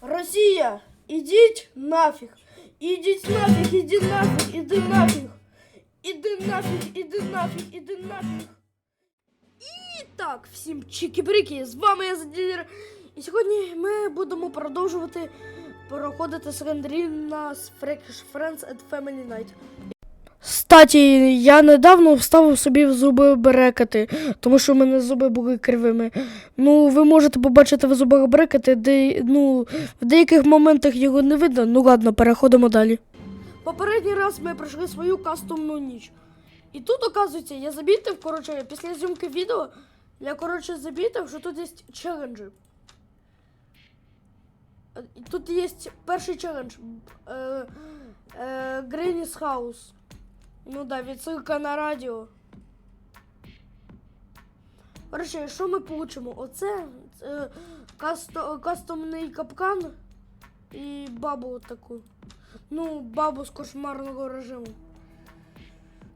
Росія, ідіть нафіг. Ідіть нафіг, іди нафіг, іди нафіг. Іди нафіг, іди нафіг, іди нафіг. І так, всім чики-брики, з вами я Заділер. І сьогодні ми будемо продовжувати проходити Срендріна з Fresh Friends at Family Night. Статі, я недавно вставив собі в зуби брекети, тому що в мене зуби були кривими. Ну, ви можете побачити в зубах брекети, де ну, в деяких моментах його не видно. Ну ладно, переходимо далі. Попередній раз ми пройшли свою кастомну ніч. І тут, оказується, я замітив, коротше, після зйомки відео, я, коротше, замітив, що тут є челенджі. Е, Тут є перший челендж. Е, е, Granny's House. Ну да, відсилка на радіо. Короче, що ми получимо? Оце е, касто, кастомний капкан і бабу таку. Ну, бабу з кошмарного режиму.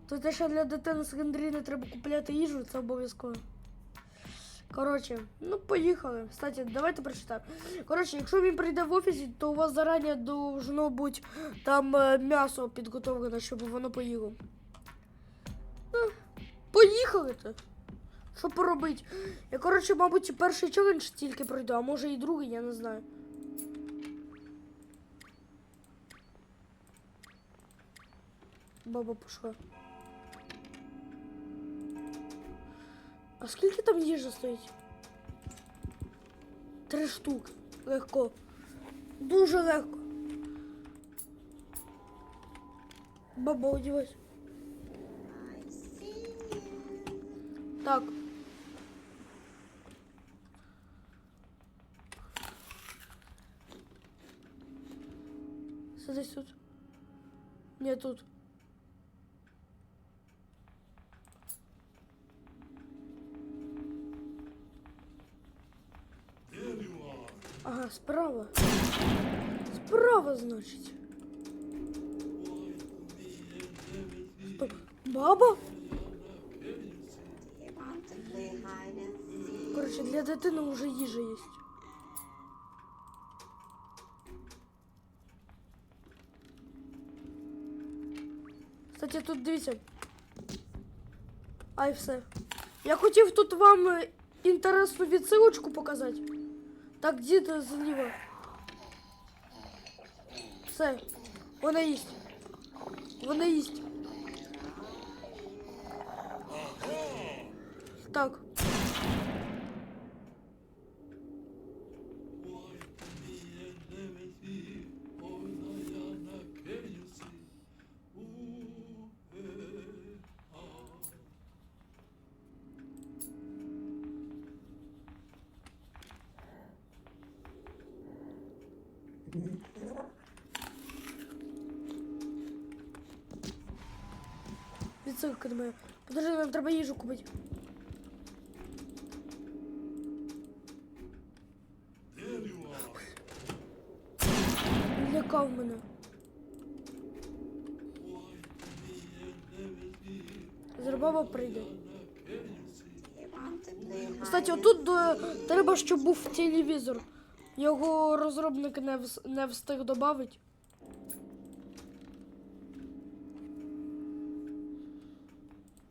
То те, що для дитини з Гендріни треба купляти їжу, це обов'язково. Коротше, ну поїхали. Кстати, давайте прочитаємо. Коротше, якщо він прийде в офісі, то у вас зарані должно бути там е, м'ясо підготовлене, щоб воно поїло. Ну, поїхали то. Що поробити? Я, коротше, мабуть, перший челендж тільки пройду, а може і другий, я не знаю. Баба пішла. А скільки там їжі стоїть? Три штуки. Легко. Дуже легко. Баба, одівайся. Так. Садись тут. Не тут. Справа. Справа, значить. Баба? Коротше, для дитини вже їжа є. Кстати, тут дивіться. Ай, все. Я хотів тут вам інтересну відсилочку показати. Так, дід зліва. Все. Вона їсть. Вона їсть. Відсилка до. Подожди, нам треба їжу купити. Лякав мене. Зарбаба прийде. Кстати, отут е, треба, щоб був телевізор. Його розробник не, вс- не встиг додати.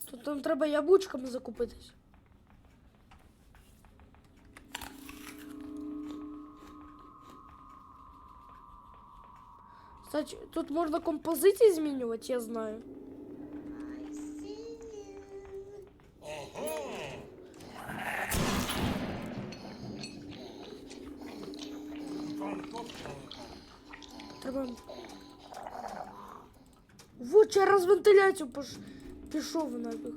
Тут нам треба яблучками закупитись. Кстати, тут можна композиції змінювати, я знаю. Треба. Вот через вентиляцію пош... пішов нафіг.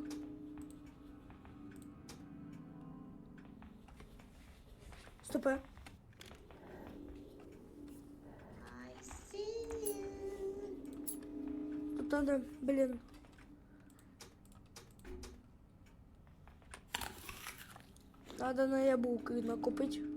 Стопе. Тут надо, блин. Надо на яблуки накопить.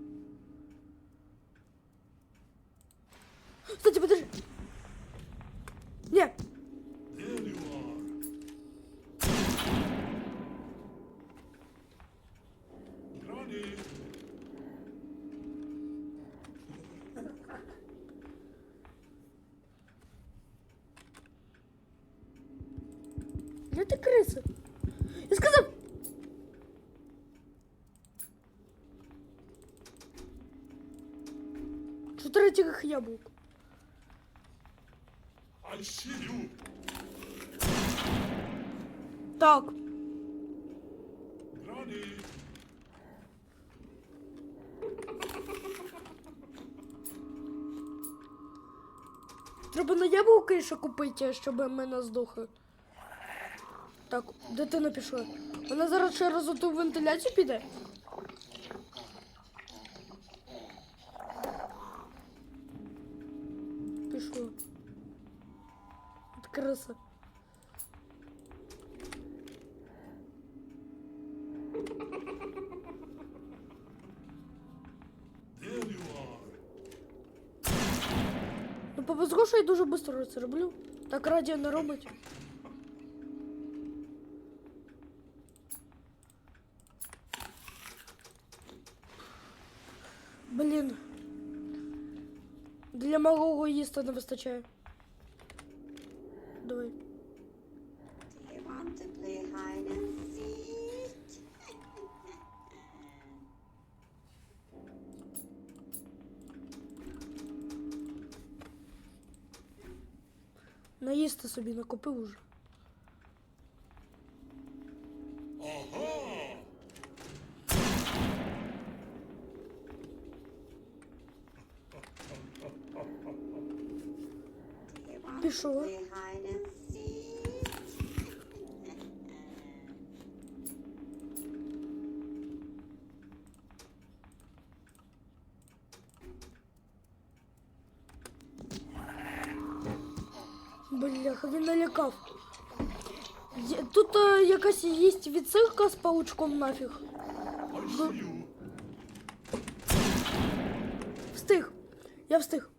Давайте криси. Я сказав. Чотири тих яблук. Так. Треба на яблуки ще купити, щоб ми не здохли. Так, дитина пішла. Вона зараз ще раз у ту вентиляцію піде. Пішло. От. Ну, повезло, що я дуже швидко це роблю. Так радіо не робить. Блін. Для малого їсти не вистачає. Давай. Наїсти собі накопив уже. Пішов. to play hide and seek? Бляха, він налякав. Є- Тут е, якась є відсилка з паучком нафіг. I see you. Встиг. Я встиг.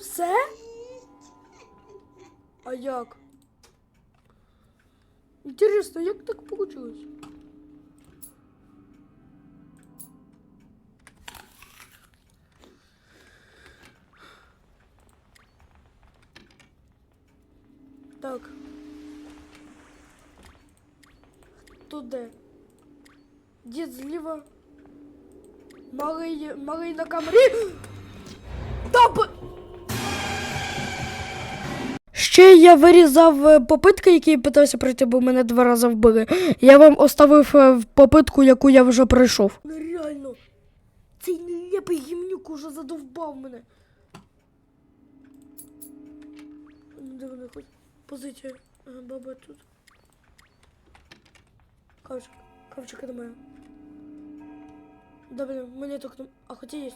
Все? seek? А як? Інтересно, як так получилось? Так. Тут де? Дід зліва. Малий, малий на камері. Та б... Ще я вирізав е, попитки, які питався пройти, бо мене два рази вбили. Я вам оставив е, попитку, яку я вже пройшов. Ну реально, цей нелепий гімнюк уже задовбав мене. Ну, Де вони хоч? Позиція. Ага, баба тут. Кавчик. Кавчика немає. Да, блин, не- А хоча є.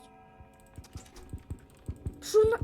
Що на...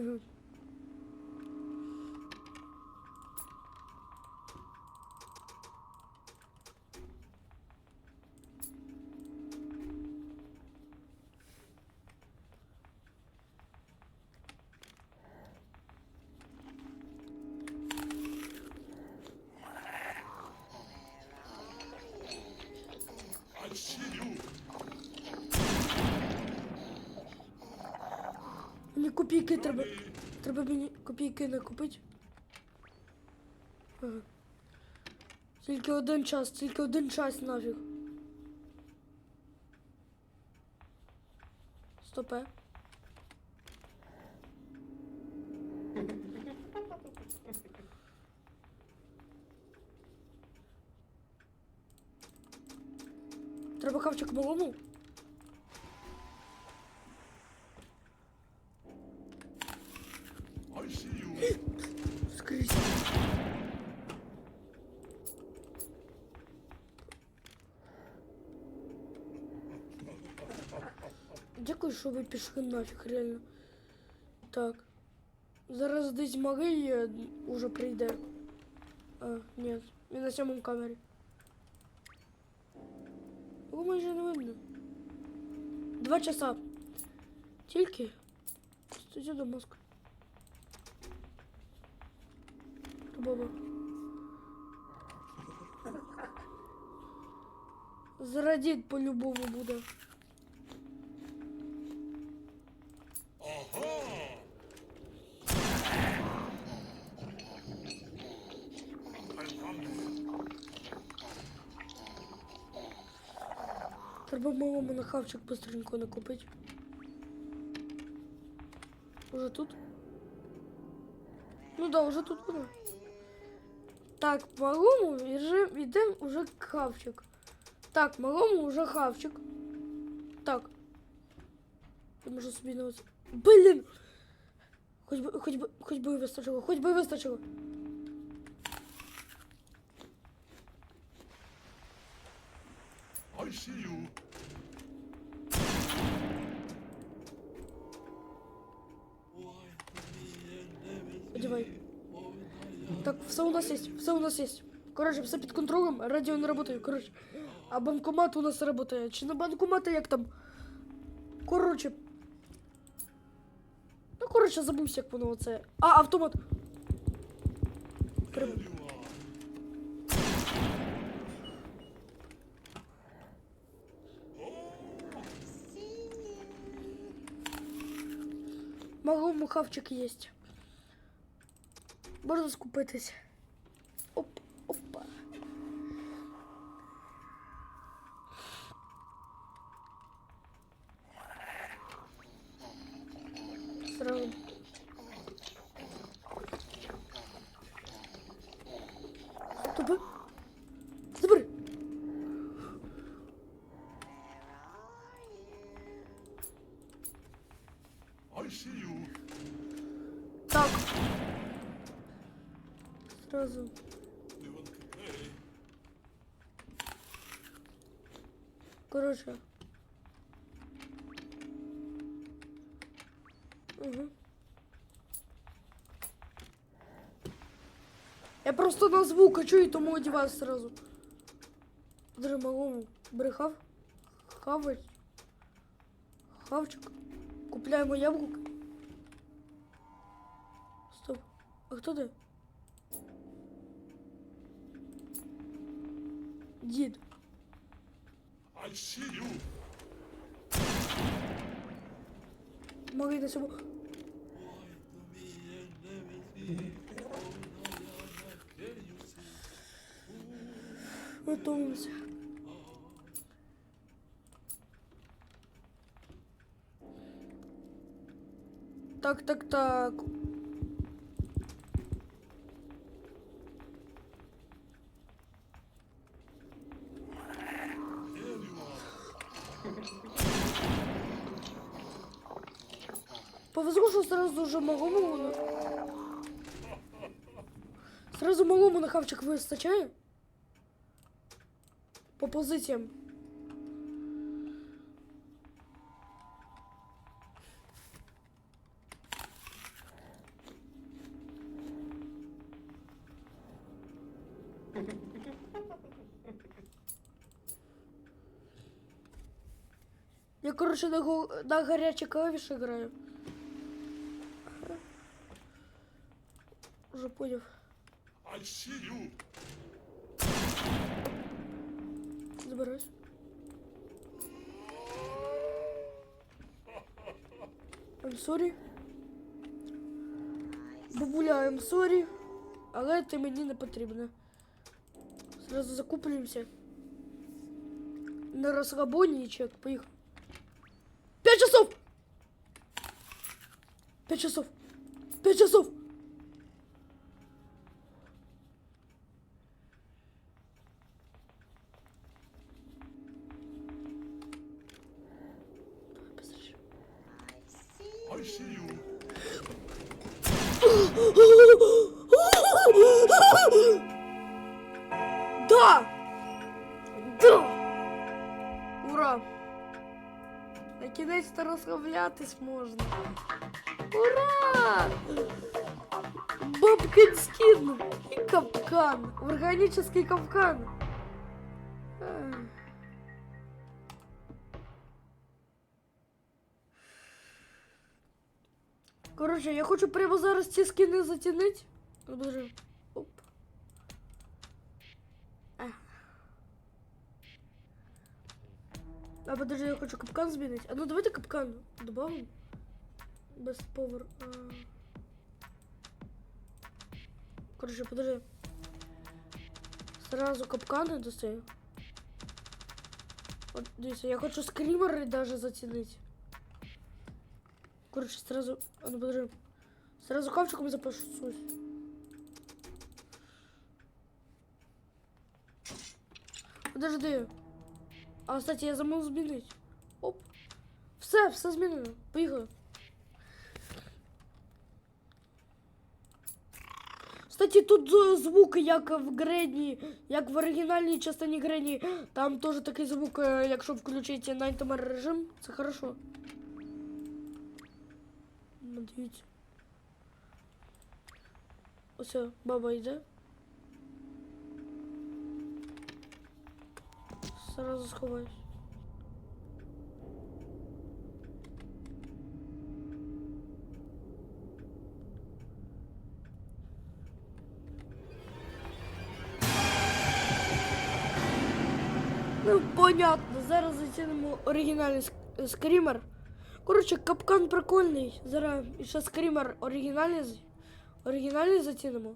Mm-hmm. Копійки треба. Треба мені копійки накупити. Ага. Тільки один час, тільки один час нафіг. Стопе. Треба хавчик малому. що ви пішли нафіг, реально. Так. Зараз десь Марія уже прийде. А, ні, він на сьомому камері. Його майже не видно. Два часа. Тільки. Студія до мозку. Баба. Зрадіть по-любому буде. Хавчик быстренько накупить. Уже тут? Ну да, уже тут буде. Так, малому йдемо уже хавчик. Так, малому вже хавчик. Так. Я можу собі на ось. Блін! Хоч би, хоч би, хоч би вистачило, хоч би вистачило. I see you. Все у нас есть, все у нас есть. Короче, все під контролем, радіо не працює, короче. А банкомат у нас працює. Чи на банкомати як там? Короче. Ну, короче, забувся, як воно оце. А, автомат. There you are. Малому хавчик есть. Можна скупитись. Оп, опа. Сразу. Тобі? Забери. I see you. Так. Сразу. You want to play? Короче. Я просто на звук хочу и тому одеваюсь сразу. Даже малому брехав. Хавать. Хавчик. Купляємо яблук. Стоп. А хто ти? Дід. I see you. Марина сьому. Готуємося. Так, так, так. Повезло, що сразу же малому. Сразу малому на хавчик вистачає. По позиціям. Я, короче, на, на горячей клавиши играю. Уже понял Забираюсь. I'm sorry. Бабуля, I'm sorry. Але ти мені не потрібна. Зразу закуплюємося. На розслабоні і чек. Поїхав. П'ять часов! П'ять часов! П'ять часов! Розслаблятись можна. Ура! Бабкин скин и капкан. Органический капкан. Ах. Коротше, я хочу прямо зараз ці скини затянуть. Ну, Дуже. А подожди, я хочу капкан змінити. А ну давайте капкан добавим. Без повер. А... Короче, подожди. Сразу капканы достаю. Вот, дивіться, я хочу скримеры даже затянуть. Короче, сразу... А ну подожди. Сразу капчиком запашусь. Подожди. А, кстати, я забув змінити. Оп. Все, все змінено. Поїхали. Кстати, тут звук, як в Грені, як в оригінальній частині Грені. Там теж такий звук, е, якщо включити Nightmare режим, це хорошо. Ну, Дивіться. Ось баба йде. Сразу сховаюсь. Ну, понятно, зараз зацінимо оригінальний ск- скрімер. Коротше, капкан прикольний. Зараз ще скрімер оригінальний, оригінальний зацінимо.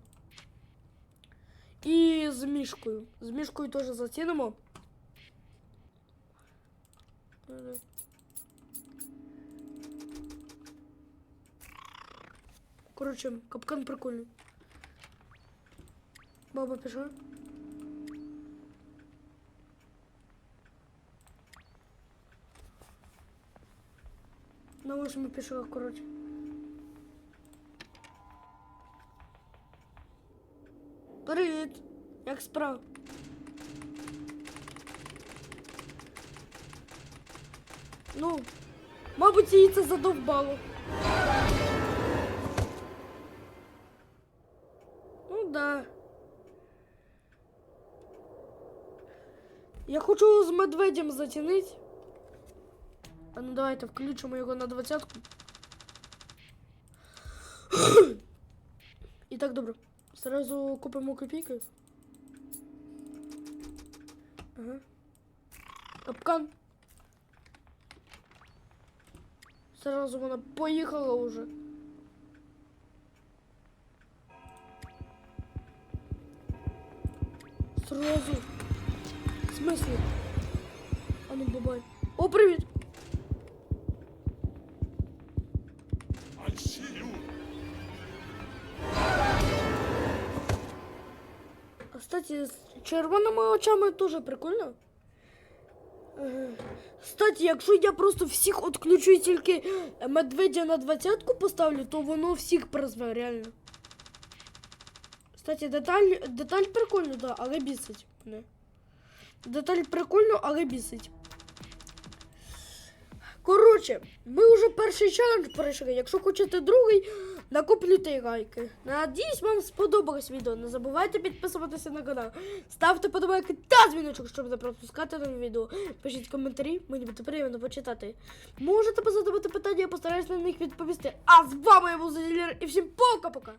І з мішкою. З мішкою теж зацінимо. Е. Коротше, капкан прикольний. Баба пішла. На восьми пішла, коротше. Привіт! Як справа? Ну, мабуть, її це задовбало. Ну да. Я хочу з медведем затянути. А ну давайте включимо його на двадцятку. І так, добре. Сразу купимо копійки. Ага. Капкан. Сразу вона поїхала уже. Сразу. В смысле? А ну бабай. О, you. А, Кстати, з червоними очами теж прикольно. Е, Кстати, якщо я просто всіх відключу і тільки медведя на двадцятку поставлю, то воно всіх призве, реально. Кстати, деталь, деталь прикольна, да, але бісить мене. Деталь прикольно, але бісить. Коротше, ми вже перший челендж пройшли. Якщо хочете другий, накоплюйте лайки. Надіюсь, вам сподобалось відео. Не забувайте підписуватися на канал. Ставте подобайки та дзвіночок, щоб не пропускати нові відео. Пишіть коментарі, мені буде приємно почитати. Можете позадавати питання, я постараюсь на них відповісти. А з вами я був Зелір і всім пока-пока!